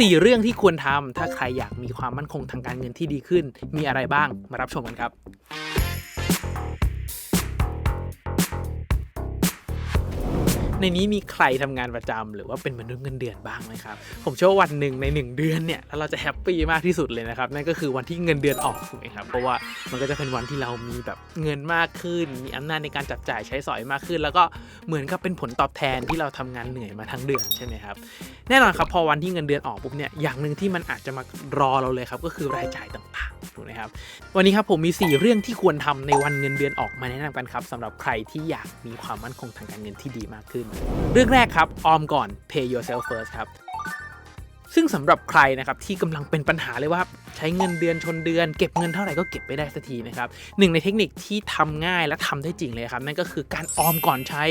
4 เรื่องที่ควรทำถ้าใครอยากมีความมั่นคงทางการเงินที่ดีขึ้น มีอะไรบ้างมารับชมกันครับ ในนี้มีใครทำงานประจำหรือว่าเป็นมนุษย์เงินเดือนบ้างไหมครับ ผมเชื่อว่าวันหนึ่งใน 1 เดือนเนี่ยแล้วเราจะแฮปปี้มากที่สุดเลยนะครับ นั่นก็คือวันที่เงินเดือนออกถูกไหมครับเพราะว่ามันก็จะเป็นวันที่เรามีแบบเงินมากขึ้น มีอำนาจในการจับจ่ายใช้สอยมากขึ้น แล้วก็เหมือนกับเป็นผลตอบแทนที่เราทำงานเหนื่อยมาทั้งเดือนใช่ไหมครับแน่นอนครับพอวันที่เงินเดือนออกปุ๊บเนี่ยอย่างหนึ่งที่มันอาจจะมารอเราเลยครับก็คือรายจ่ายต่างๆถูกไหมครับวันนี้ครับผมมี 4 เรื่องที่ควรทำในวันเงินเดือนออกมาแนะนำกันครับสำหรับใครที่อยากมีความมั่นคงทางการเงินที่ดีมากขึ้นเรื่องแรกครับ ออมก่อน pay yourself first ครับ ซึ่งสำหรับใครนะครับที่กำลังเป็นปัญหาเลยว่าใช้เงินเดือนชนเดือน เก็บเงินเท่าไหร่ก็เก็บไม่ได้สักทีนะครับหนึ่งในเทคนิคที่ทำง่ายและทำได้จริงเลยครับนั่นก็คือการออมก่อนใช้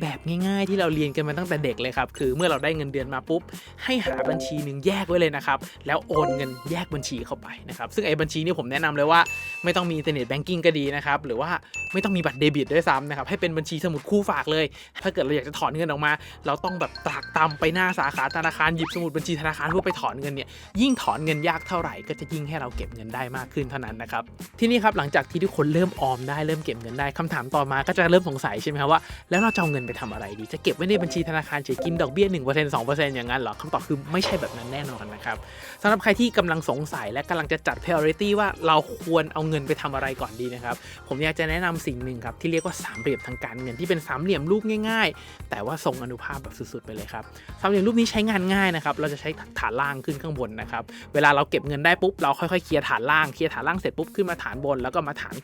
แบบง่ายๆ ที่เราเรียนกันมาตั้งแต่เด็กเลยครับคือเมื่อเราได้เงินเดือนมาปุ๊บ ให้หาบัญชีหนึ่งแยกไว้เลยนะครับแล้วโอนเงินแยกบัญชีเข้าไปนะครับซึ่งไอ้บัญชีนี้ผมแนะนำเลยว่า ไม่ต้องมีอินเทอร์เน็ตแบงกิ้งก็ดีนะครับหรือว่าไม่ต้องมีบัตรเดบิตด้วยซ้ำนะครับให้เป็นบัญชีสมุดคู่ฝากเลย ถ้าเกิดเราอยากจะถอนเงินออกมา เราต้องแบบตากตำไปหน้าสาขาธนาคารหยิบสมุดบัญชีธนาคารเพื่อไปถอนเงินเนี่ยยิ่งถอนเงินยากเท่าไหร่ ก็จะยิ่งให้เราเก็บเงินได้มากขึ้นเท่านั้นนะครับทีนี้ครับหลังจากที่ทุกคนเริ่มออมได้เริ่มเก็บเงินได้คำถามต่อมาก็จะเริ่มสงสัยใช่ไหมครับว่าแล้วเราจะเอาเงินไปทำอะไรดี จะเก็บไว้ในบัญชีธนาคารเฉยกินดอกเบี้ย1% 2%อย่างนั้นหรอคำตอบคือไม่ใช่แบบนั้นแน่นอนนะครับสำหรับใครที่กำลังสงสัยและกำลังจะจัด priority ว่าเราควรเอาเงินไปทำอะไรก่อนดีนะครับผมอยากจะแนะนำสิ่งหนึ่งครับที่เรียกว่าสามเหลี่ยมทางการเงินที่เป็นสามเหลี่ยมรูปง่าย ๆ แต่ว่าทรงอนุภาพแบบสุดๆไปเลยครับสามเหลี่ยมรูปนี้ใช้งานง่ายนะครับเราจะใช้ฐานล่างขึ้นข้างบนนะครับ เวลาเราเก็บเงินได้ปุ๊บเราค่อยๆเคลียร์ฐานล่างเคลียร์ฐานล่างเสร็จปุ๊บขึ้นมาฐานบนแล้วก็มาฐาน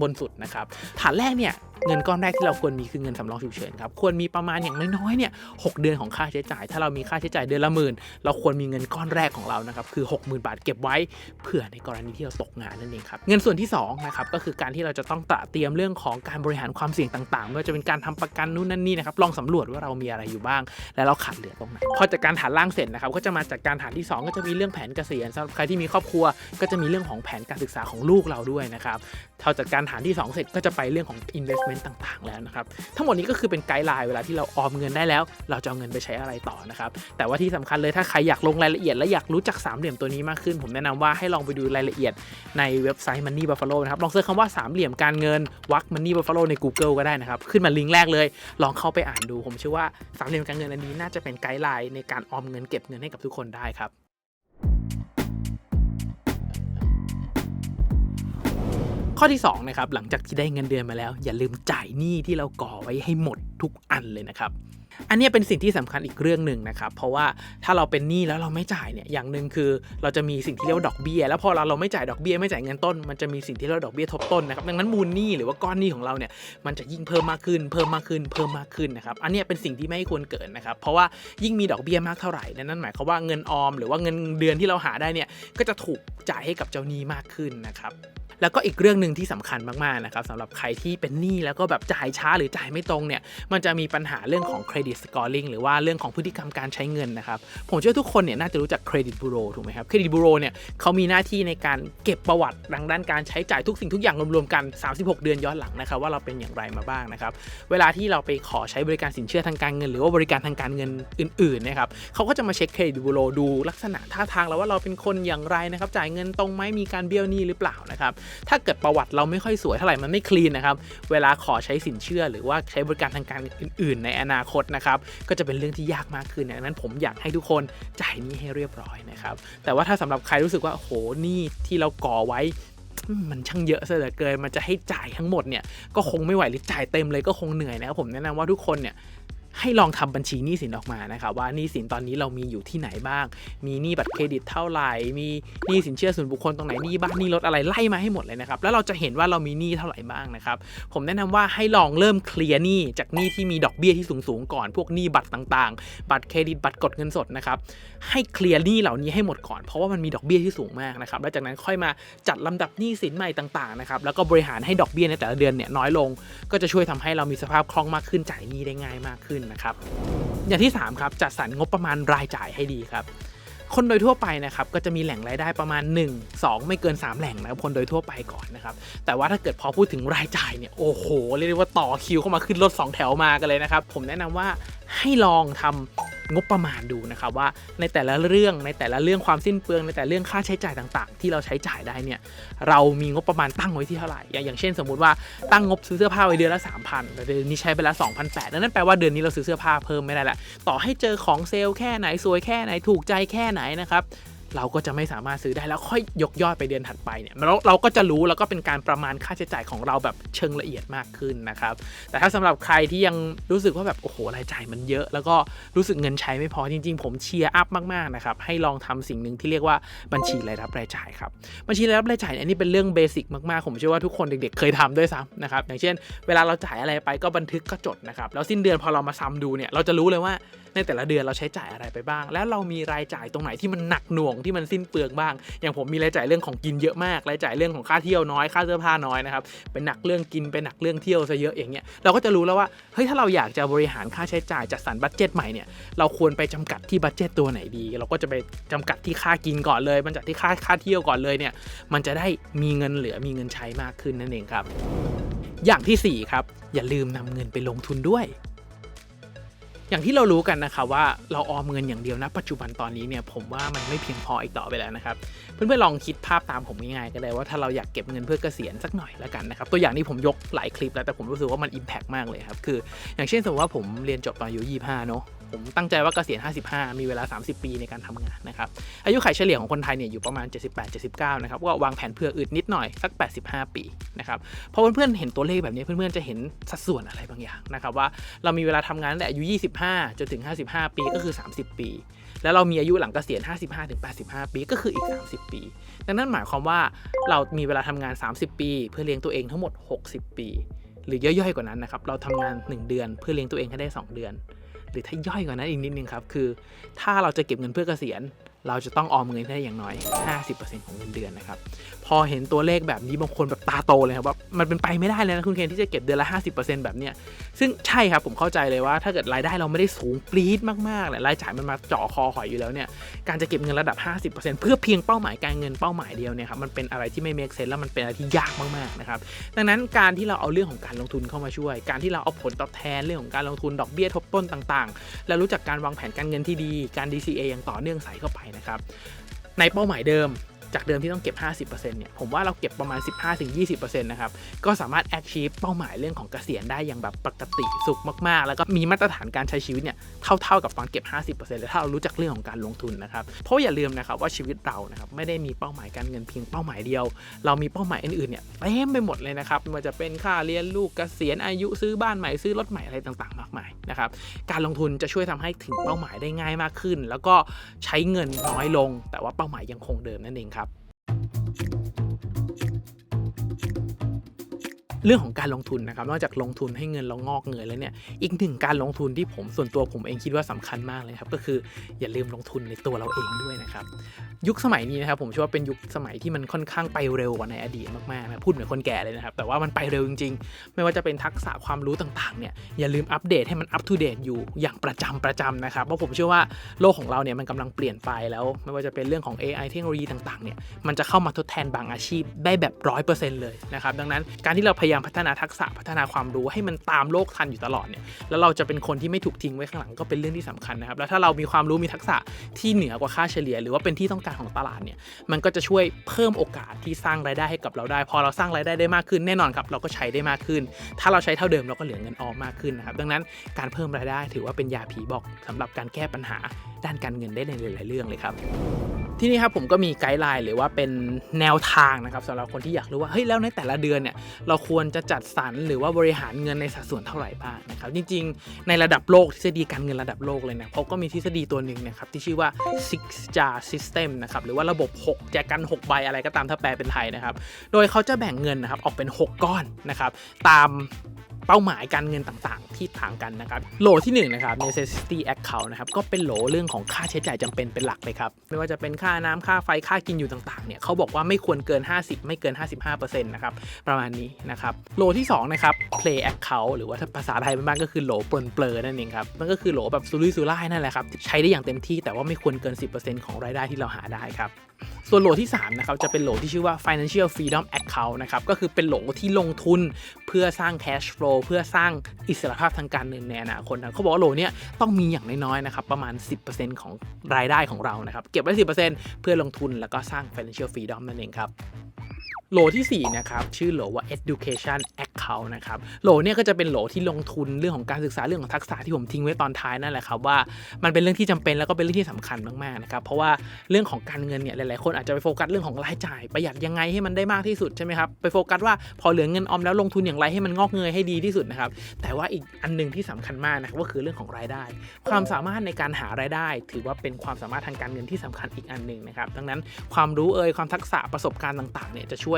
บนสุดนะครับ ฐานแรกเนี่ย เงินก้อนแรกที่เราควรมีคือเงินสำรองฉุกเฉินครับควรมีประมาณอย่างน้อยๆเนี่ยหเดือนของค่าใช้จ่าย ถ้าเรามีค่าใช้จ่ายเดือนละหมื่นเราควรมีเงินก้อนแรกของเรานะครับคือ 60,000 บาทเก็บไว้เผื่อในกรณีที่เราตกงานนั่นเองครับเงินส่วนที่2นะครับก็คือการที่เราจะต้องตระเตรียมเรื่องของการบริหารความเสี่ยงต่างๆไม่ว่าจะเป็นการทำประกันนู่นนั่นนี่นะครับลองสำรวจว่าเรามีอะไรอยู่บ้าง และเราขาดเหลือตรงไหนพอจากการฐานล่างเสร็จนะครับก็จะมาจากการฐานที่ 2 ก็จะมีเรื่องแผนเกษียณสำหรับใครที่มีครอบครัว ก็จะมีเรื่องของแผนการศึกษาของลูกเราด้วยนะครับพอจากการฐานที่ 2 เสร็จก็จะไปเรื่องของ investment ต่างๆ แล้วนะครับ ทั้งหมดนี้ก็คือเป็นไกด์ไลน์เวลาที่เราออมเงินได้แล้ว เราจะเอาเงินไปใช้อะไรต่อนะครับแต่ว่าที่สำคัญเลยถ้าใครอยากลงรายละเอียดและอยากรู้จักสามเหลี่ยมตัวนี้มากขึ้น ผมแนะนำว่าให้ลองไปดูรายละเอียดในเว็บไซต์ Money Buffalo นะครับลองเสิร์ชคำว่าสามเหลี่ยมการเงินวัก Money Buffalo ใน Google ก็ได้นะครับขึ้นมาลิงก์แรกเลย ลองเข้าไปอ่านดู ผมเชื่อว่าสามเหลี่ยมการเงินอันนี้น่าจะเป็นไกด์ไลน์ในการออมเงินเก็บเงินให้กับทุกคนได้ครับ ข้อที่2นะครับหลังจากที่ได้เงินเดือนมาแล้ว อย่าลืมจ่ายหนี้ที่เราก่อไว้ให้หมดทุกอันเลยนะครับ อันนี้เป็นสิ่งที่สำคัญอีกเรื่องหนึ่งนะครับ เพราะว่าถ้าเราเป็นหนี้แล้วเราไม่จ่ายเนี่ยอย่างหนึ่งคือเราจะมีสิ่งที่เรียกว่าดอกเบี้ย แล้วพอเราเราไม่จ่ายดอกเบี้ยไม่จ่ายเงินต้น มันจะมีสิ่งที่เรียกว่าดอกเบี้ยทบต้นนะครับดังนั้นมูลหนี้หรือว่าก้อนหนี้ของเราเนี่ยมันจะยิ่งเพิ่มมากขึ้น เพิ่มมากขึ้นเพิ่มมากขึ้นนะครับอันนี้เป็นสิ่งที่ไม่ควรเกิดนะครับเพราะว่ายิ่งมีดอกเบี้ยมากเท่าไหร่นั่นหมายความว่าเงินออม หรือว่าเงินเดือนที่เราหาได้เนี่ยก็จะถูกจ่ายให้กับเจ้าหนี้มากขึ้นนะครับแล้วก็อีกเรื่องหนึ่งที่สำคัญมากๆนะครับสำหรับใครที่เป็นหนี้แล้วก็แบบจ่ายช้าหรือจ่ายไม่ตรงเนี่ยมันจะมีปัญหาเรื่องของเครดิตสกอร์ลิงหรือว่าเรื่องของพฤติกรรมการใช้เงินนะครับผมเชื่อทุกคนเนี่ยน่าจะรู้จักเครดิตบูโรถูกไหมครับเครดิตบูโรเนี่ยเขามีหน้าที่ในการเก็บประวัติดังด้านการใช้จ่ายทุกสิ่งทุกอย่างรวมๆกัน 36 เดือนย้อนหลังนะครับว่าเราเป็นอย่างไรมาบ้างนะครับเวลาที่เราไปขอใช้บริการสินเชื่อทางการเงิน หรือว่าบริการทางการเงินอื่นๆนะครับเขาก็จะมาเช็คเครดิตบูโรดูลักษณะท่าทางแล้วว่าเราเป็นคนอย่างไรนะครับจ่ายเงินตรงไหมมีการเบี้ยวหนี้หรือเปล่านะครับถ้าเกิดประวัติเราไม่ค่อยสวยเท่าไหร่มันไม่คลีนนะครับเวลาขอใช้สินเชื่อหรือว่าใช้บริการทางการอื่น ๆ ในอนาคตนะครับก็จะเป็นเรื่องที่ยากมากขึ้นดังนั้นผมอยากให้ทุกคนจ่ายนี้ให้เรียบร้อยนะครับแต่ว่าถ้าสำหรับใครรู้สึกว่าโหนี่ที่เราก่อไว้มันช่างเยอะซะเหลือเกิน มันจะให้จ่ายทั้งหมดเนี่ยก็คงไม่ไหวหรือจ่ายเต็มเลยก็คงเหนื่อยนะครับผมแนะนำว่าทุกคนเนี่ย ให้ลองทำบัญชีหนี้สินออกมานะครับว่าหนี้สินตอนนี้เรามีอยู่ที่ไหนบ้าง มีหนี้บัตรเครดิตเท่าไหร่ มีหนี้สินเชื่อส่วนบุคคลตรงไหนหนี้บ้านหนี้รถอะไรไล่มาให้หมดเลยนะครับแล้วเราจะเห็นว่าเรามีหนี้เท่าไหร่บ้างนะครับผมแนะนำว่าให้ลองเริ่มเคลียร์หนี้จากหนี้ที่มีดอกเบี้ยที่สูงๆก่อนพวกหนี้บัตรต่างๆ บัตรเครดิตบัตรกดเงินสดนะครับให้เคลียร์หนี้เหล่านี้ให้หมดก่อนเพราะว่ามันมีดอกเบี้ยที่สูงมากนะครับแล้วจากนั้นค่อยมาจัดลำดับหนี้สินใหม่ต่างๆนะครับแล้วก็บริหารให้ดอกเบี้ยในแต่ละเดือนเนี่ยน้อยลง ก็จะช่วยทำให้เรามีสภาพคล่องมากขึ้นจ่ายหนี้ได้ง่ายมากขึ้นนะครับ อย่างที่ 3 ครับ จัดสรรงบประมาณรายจ่ายให้ดีครับ คนโดยทั่วไปนะครับก็จะมีแหล่งรายได้ประมาณ 1 2 ไม่เกิน 3 แหล่งนะครับคนโดยทั่วไปก่อนนะครับ แต่ว่าถ้าเกิดพอพูดถึงรายจ่ายเนี่ยโอ้โหเรียกได้ว่าต่อคิวเข้ามาขึ้นรถ2แถวมากันเลยนะครับผมแนะนำว่า ให้ลองทำงบประมาณดูนะครับว่าในแต่ละเรื่องในแต่ละเรื่องความสิ้นเปลืองในแต่เรื่องค่าใช้จ่ายต่างๆ ที่เราใช้จ่ายได้เนี่ยเรามีงบประมาณตั้งไว้ที่เท่าไหร่อย่างเช่น สมมุติว่าตั้งงบซื้อเสื้อผ้าไว้เดือนละ 3,000แต่เดือนนี้ใช้ไปละ2,800นั่นแปลว่าเดือนนี้เราซื้อเสื้อผ้าเพิ่มไม่ได้ละต่อให้เจอของเซลล์แค่ไหนสวยแค่ไหนถูกใจแค่ไหนนะครับ เราก็จะไม่สามารถซื้อได้แล้วค่อยยกยอดไปเดือนถัดไปเนี่ยเราเราก็จะรู้แล้วก็เป็นการประมาณค่าใช้จ่ายของเราแบบเชิงละเอียดมากขึ้นนะครับ แต่ถ้าสำหรับใครที่ยังรู้สึกว่าแบบโอ้โหรายจ่ายมันเยอะ แล้วก็รู้สึกเงินใช้ไม่พอจริง ๆ ผมเชียร์อัพมากๆนะครับให้ลองทำสิ่งหนึ่งที่เรียกว่าบัญชีรายรับรายจ่ายครับบัญชีรายรับรายจ่ายเนี่ยอันนี้เป็นเรื่องเบสิกมากๆผมเชื่อว่าทุกคนเด็กๆ เคยทำด้วยซ้ำนะครับอย่างเช่น เวลาเราจ่ายอะไรไปก็บันทึกก็จดนะครับแล้วสิ้นเดือนพอเรามาซ้ำดูเนี่ยเราจะรู้เลยว่า ในแต่ละเดือนเราใช้จ่ายอะไรไปบ้าง แล้วเรามีรายจ่ายตรงไหนที่มันหนักหน่วงที่มันสิ้นเปลืองบ้าง อย่างผมมีรายจ่ายเรื่องของกินเยอะมากรายจ่ายเรื่องของค่าเที่ยวน้อยค่าเสื้อผ้าน้อยนะครับเป็นหนักเรื่องกินเป็นหนักเรื่องเที่ยวซะเยอะอย่างเงี้ยเราก็จะรู้แล้วว่าเฮ้ยถ้าเราอยากจะบริหารค่าใช้จ่ายจัดสรรบัตเจ็ตใหม่เนี่ยเราควรไปจำกัดที่บัตเจ็ตตัวไหนดี เราก็จะไปจำกัดที่ค่ากินก่อนเลยมันจากที่ค่าค่าเที่ยวก่อนเลยเนี่ยมันจะได้มีเงินเหลือมีเงินใช้มากขึ้นนั่นเองครับ อย่างที่สี่ครับอย่าลืมนำเงินไปลงทุนด้วย อย่างที่เรารู้กันนะคะว่าเราออมเงินอย่างเดียวนะปัจจุบันตอนนี้เนี่ยผมว่ามันไม่เพียงพออีกต่อไปแล้วนะครับเพื่อนๆลองคิดภาพตามผมง่ายๆก็ได้ว่าถ้าเราอยากเก็บเงินเพื่อเกษียณสักหน่อยแล้วกันนะครับตัวอย่างนี้ผมยกหลายคลิปแล้วแต่ผมรู้สึกว่ามันอิมแพกมากเลยครับคือ อย่างเช่นสมมติว่าผมเรียนจบตอนอายุ25เนาะ ผมตั้งใจว่าเกษียณ 55 มีเวลา 30 ปีในการทำงานนะครับอายุขัยเฉลี่ยของคนไทยเนี่ยอยู่ประมาณ 78-79 นะครับก็วางแผนเผื่ออึดนิดหน่อยสัก 85 ปีนะครับพอเพื่อนๆเห็นตัวเลขแบบนี้เพื่อนๆจะเห็นสัดส่วนอะไรบางอย่างนะครับว่าเรามีเวลาทำงานตั้งแต่อายุ 25 จนถึง 55 ปีก็คือ 30 ปี แล้วเรามีอายุหลังเกษียณ 55ถึง85 ปีก็คืออีก 30 ปี ดังนั้นหมายความว่าเรามีเวลาทำงาน 30 ปี เพื่อเลี้ยงตัวเองทั้งหมด 60 ปี หรือย่อยๆกว่านั้นนะครับเราทำงาน 1 เดือนเพื่อเลี้ยงตัวเองให้ได้ 2 เดือน หรือถ้าย่อยกว่านั้นอีกนิดนึงครับคือ ถ้าเราจะเก็บเงินเพื่อเกษียณเราจะต้องออมเงินได้อย่างน้อย 50%ของเงินเดือนนะครับ พอเห็นตัวเลขแบบนี้บางคนแบบตาโตเลยครับว่ามันเป็นไปไม่ได้เลยนะคุณเคนที่จะเก็บเดือนละ 50%แบบเนี้ย ซึ่งใช่ครับผมเข้าใจเลยว่า ถ้าเกิดรายได้เราไม่ได้สูงปรี๊ดมากๆเลยรายจ่ายมันมาเจาะคอหอยอยู่แล้วเนี่ย การจะเก็บเงินระดับ 50%เพื่อเพียงเป้าหมายการเงินเป้าหมายเดียวเนี่ยครับมันเป็นอะไรที่ไม่ make sense แล้วมันเป็นอะไรที่ยากมากๆนะครับ ดังนั้นการที่เราเอาเรื่องของการลงทุนเข้ามาช่วย การที่เราเอาผลตอบแทนเรื่องของการลงทุนดอกเบี้ยทบต้นต่าง ๆ และรู้จักการวางแผนการเงินที่ดี การ DCA อย่างต่อเนื่องใส่เข้าไปนะครับในเป้าหมายเดิม จากเดิมที่ต้องเก็บ 50%เนี่ยผมว่าเราเก็บประมาณ 15-20%นะครับก็สามารถ achieve เป้าหมายเรื่องของเกษียณได้อย่างแบบปกติสุขมากๆ แล้วก็มีมาตรฐานการใช้ชีวิตเนี่ยเท่าๆกับตอนเก็บ 50%เลยถ้าเรารู้จักเรื่องของการลงทุนนะครับเพราะอย่าลืมนะครับว่าชีวิตเรานะครับไม่ได้มีเป้าหมายการเงินเพียงเป้าหมายเดียว เรามีเป้าหมายอื่นๆเนี่ยเต็มไปหมดเลยนะครับไม่ว่าจะเป็นค่าเรียนลูกเกษียณอายุซื้อบ้านใหม่ซื้อรถใหม่อะไรต่างๆ มากมายนะครับการลงทุนจะช่วยทำให้ถึงเป้าหมายได้ง่ายมากขึ้น แล้วก็ใช้เงินน้อยลง แต่ว่าเป้าหมายยังคงเดิมนั่นเองครับ Thank you. เรื่องของการลงทุนนะครับ นอกจากลงทุนให้เงินเรางอกเงยแล้วเนี่ย อีกหนึ่งการลงทุนที่ผมส่วนตัวผมเองคิดว่าสำคัญมากเลยครับ ก็คืออย่าลืมลงทุนในตัวเราเองด้วยนะครับ ยุคสมัยนี้นะครับผมเชื่อว่าเป็นยุคสมัยที่มันค่อนข้างไปเร็วกว่าในอดีตมากๆนะพูดเหมือนคนแก่เลยนะครับ แต่ว่ามันไปเร็วจริงๆ ไม่ว่าจะเป็นทักษะความรู้ต่างๆเนี่ยอย่าลืมอัปเดตให้มันอัปทูเดตอยู่อย่างประจำประจำนะครับเพราะผมเชื่อว่าโลกของเราเนี่ยมันกำลังเปลี่ยนไปแล้ว ไม่ว่าจะเป็นเรื่องของ AI เทคโนโลยีต่างๆเนี่ยมันจะเข้ามาทดแทนบางอาชีพได้แบบร้อยเปอร์เซ็นต์เลยนะครับดังนั้นการที่เราพยายามพัฒนาทักษะพัฒนาความรู้ให้มันตามโลกทันอยู่ตลอดเนี่ยแล้วเราจะเป็นคนที่ไม่ถูกทิ้งไว้ข้างหลังก็เป็นเรื่องที่สำคัญนะครับแล้วถ้าเรามีความรู้มีทักษะที่เหนือกว่าค่าเฉลี่ย หรือว่าเป็นที่ต้องการของตลาดเนี่ยมันก็จะช่วยเพิ่มโอกาสที่สร้างรายได้ให้กับเราได้ พอเราสร้างรายได้ได้มากขึ้นแน่นอนครับเราก็ใช้ได้มากขึ้น ถ้าเราใช้เท่าเดิมเราก็เหลือเงินออมมากขึ้นนะครับดังนั้นการเพิ่มรายได้ถือว่าเป็นยาผีบอกสำหรับการแก้ปัญหาด้านการเงินได้ในหลาย ๆ เรื่องเลยครับ ที่นี่ครับผมก็มีไกด์ไลน์หรือว่าเป็นแนวทางนะครับสำหรับคนที่อยากรู้ว่าเฮ้ยแล้วในแต่ละเดือนเนี่ยเราควรจะจัดสรรหรือว่าบริหารเงินในสัดส่วนเท่าไหร่บ้างนะครับจริงๆ ในระดับโลกทฤษฎีการเงินระดับโลกเลยนะเขาก็มีทฤษฎีตัวหนึ่งนะครับที่ชื่อว่า six jar system นะครับหรือว่าระบบ 6 แจกัน6ใบอะไรก็ตามถ้าแปลเป็นไทยนะครับโดยเขาจะแบ่งเงินนะครับออกเป็น 6 ก้อนนะครับตาม เป้าหมายการเงินต่างๆ ที่ต่างกันนะครับโหลที่1นนะครับ necessity account นะครับก็เป็นโหลเรื่องของค่าใช้จ่ายจำเป็นเป็นหลักเลยครับไม่ว่าจะเป็นค่าน้ำค่าไฟค่ากินอยู่ต่างๆเนี่ยเขาบอกว่าไม่ควรเกิน 50 ไม่เกิน 55%นะครับประมาณนี้นะครับโหลที่2นะครับ play account หรือว่าถ้าภาษาไทยบ้านๆก็คือโหลปลนเปลือนั่นเองครับมันก็คือโหลแบบซุรุ่ยซุร่ายนั่นแหละครับใช้ได้อย่างเต็มที่แต่ว่าไม่ควรเกิน 10%ของรายได้ที่เราหาได้ครับส่วนโหลที่3นะครับจะเป็นโหลที่ชื่อว่า financial freedom account นะครับก็คือเป็นโหลที่ลงทุนเพื่อสร้าง cash flow เพื่อสร้างอิสรภาพทางการเงินในอนาคตนะเขาบอกว่าโลเนี้ยต้องมีอย่างน้อยๆนะครับประมาณ 10%ของรายได้ของเรานะครับเก็บไว้ 10%เพื่อลงทุนแล้วก็สร้าง financial freedom นั่นเองครับ โหลที่ 4 นะครับ ชื่อโหลว่า education account นะครับ โหลเนี่ยก็จะเป็นโหลที่ลงทุนเรื่องของการศึกษาเรื่องของทักษะที่ผมทิ้งไว้ตอนท้ายนั่นแหละครับว่ามันเป็นเรื่องที่จำเป็นแล้วก็เป็นเรื่องที่สำคัญมากๆนะครับเพราะว่าเรื่องของการเงินเนี่ยหลายๆคนอาจจะไปโฟกัสเรื่องของรายจ่ายประหยัดยังไงให้มันได้มากที่สุดใช่ไหมครับไปโฟกัสว่าพอเหลือเงินออมแล้วลงทุนอย่างไรให้มันงอกเงยให้ดีที่สุดนะครับแต่ว่าอีกอันหนึงที่สำคัญมากนะครับก็คือเรื่องของรายได้ ความสามารถในการหารายได้ ถือว่าเป็นความสามารถทางการเงินที่สำคัญอีกอันหนึ่งนะครับดังนั้นความรู้เอ่ยความทักษะประสบการณ์ต่างๆเนี่ยจะช่วย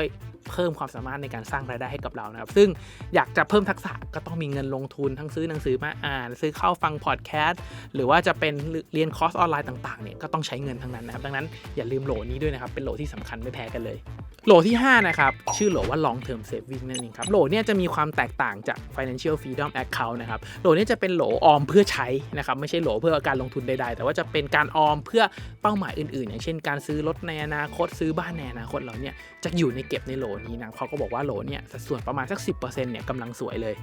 เพิ่มความสามารถในการสร้างรายได้ให้กับเรานะครับ ซึ่งอยากจะเพิ่มทักษะก็ต้องมีเงินลงทุนทั้งซื้อหนังสือมาอ่าน ซื้อเข้าฟังพอดแคสต์หรือว่าจะเป็นเรียนคอร์สออนไลน์ต่างๆเนี่ยก็ต้องใช้เงินทั้งนั้นนะครับ ดังนั้นอย่าลืมโหลนี้ด้วยนะครับ เป็นโหลที่สำคัญไม่แพ้กันเลย โหลที่ 5 นะครับ ชื่อโหลว่า long term saving นั่นเองครับโหลเนี่ยจะมีความแตกต่างจาก financial freedom account นะครับโหลเนี่ยจะเป็นโหลออมเพื่อใช้นะครับไม่ใช่โหลเพื่อการลงทุนใดๆ แต่ว่าจะเป็นการออมเพื่อเป้าหมายอื่นๆ อย่างเช่น การซื้อรถในอนาคตซื้อบ้านในอนาคตเราเนี่ยจะอยู่ในเก็บในโหลนี้นะเขาก็บอกว่าโหลเนี่ยสัดส่วนประมาณสัก 10%เนี่ยกำลังสวยเลย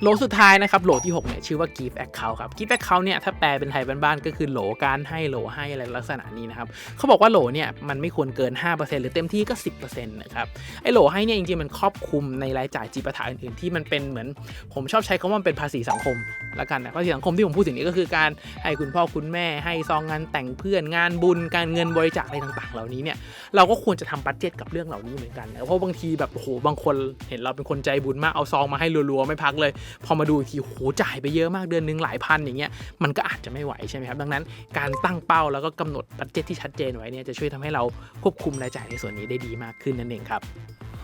โหลสุดท้ายนะครับโหลที่6เนี่ยชื่อว่า gift account ครับ gift account เนี่ยถ้าแปลเป็นไทยบ้านๆก็คือโหลการให้โหลให้อะไรลักษณะนี้นะครับเขาบอกว่าโหลเนี่ยมันไม่ควรเกิน 5%หรือเต็มที่ก็ 10%นะครับไอโหลให้เนี่ยจริงๆมันครอบคลุมในรายจ่ายจีปาถะอื่นๆที่มันเป็นเหมือน ผมชอบใช้คำว่าเป็นภาษีสังคมละกันนะภาษีสังคมที่ผมพูดถึงนี้ก็คือการให้คุณพ่อคุณแม่ให้ซองงานแต่งเพื่อนงานบุญการเงินบริจาคอะไรต่างๆ เหล่านี้เนี่ยเราก็ควรจะทำบัตเจ็ตกับเรื่องเหล่านี้เหมือนกันนะเพราะบางทีแบบโอ้โหบางคนเห็นเราเป็นคนใจบุญมากเอาซองมาให้รัวๆไม่พักเลยพอมาดูอีกทีโหจ่ายไปเยอะมากเดือนหนึงหลายพันอย่างเงี้ยมันก็อาจจะไม่ไหวใช่ไหมครับดังนั้นการตั้งเป้าแล้วก็กำหนดบัตเจ็ตที่ชัดเจนไว้เนี่ยจะช่วยทำให้เราควบคุมรายจ่ายในส่วนนี้ได้ดีมากขึ้นนั่นเองครับ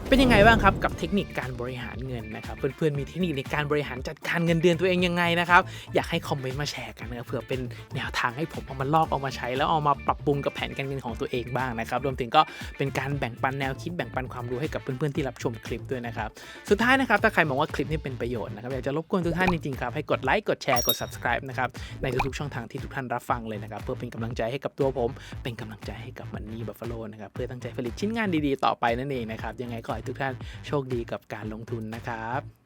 เป็นยังไงบ้างครับกับเทคนิคการบริหารเงินนะครับเพื่อนๆมีเทคนิคในการบริหารจัดการเงินเดือนตัวเองยังไงนะครับอยากให้คอมเมนต์มาแชร์กันนะเผื่อเป็นแนวทางให้ผมเอามาลอกเอามาใช้ แล้วเอามาปรับปรุงกับแผนการเงินของตัวเองบ้างนะครับรวมถึงก็เป็นการแบ่งปันแนวคิดแบ่งปันความรู้ให้กับเพื่อนๆที่รับชมคลิปด้วยนะครับสุดท้ายนะครับถ้าใครมองว่าคลิปนี้เป็นประโยชน์นะครับอยากจะรบกวนทุกท่านจริงๆครับให้กดไลค์กดแชร์กด subscribe นะครับในทุกๆช่องทางที่ทุกท่านรับฟังเลยนะครับเพื่อเป็นกำลังใจให้กับตัวผม เป็นกำลังใจให้กับมันนี่บัฟฟาโลนะครับเพื่อตั้งใจผลิตชิ้นงานดีๆ ต่อไปนั่นเองนะครับยังไงขอให้ทุกท่านโชคดีกับการลงทุนนะครับ